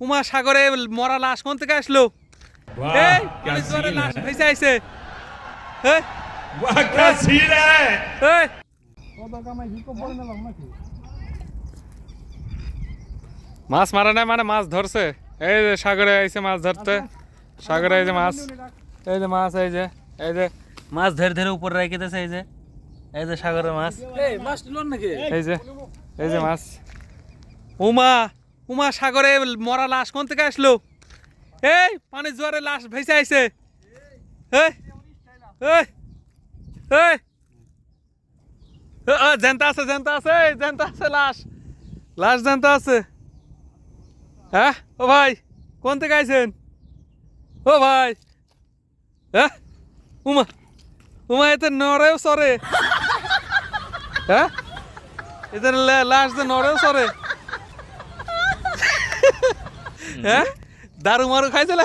উমা সাগরে মরা লাশ কোন থেকে আসলো वाह এই क्या পানির জোয়ারে सीन লাশ है ভেসে আইছে এই वाह क्या सीन है এই মাছ মারা নাই মানে মাছ ধরছে এই যে সাগরে আইছে মাছ ধরতে সাগরে এই যে মাছ এই যে মাছ এই যে এই যে মাছ ধরে ধরে উপর রেখে দিয়েছে এই যে এই যে সাগরের মাছ এই মাছ নিল নাকি এই যে এই যে মাছ উমা উমা সাগরে মরা লাশ কোন থেকে আসলো? এই, পানির জোয়ারে লাশ ভেসে আইছে। জানতা আছে জানতা আছে, এই আছে লাশ। লাশ জানতা আছে। হ্যাঁ? ও ভাই, কোন থেকে আইছেন? ও ভাই। হ্যাঁ? উমা উমা, এতে নড়েও সরে হ্যাঁ? এদের লাশ যে নড়েও সরে হ্যাঁ দারু মারু খাইছিল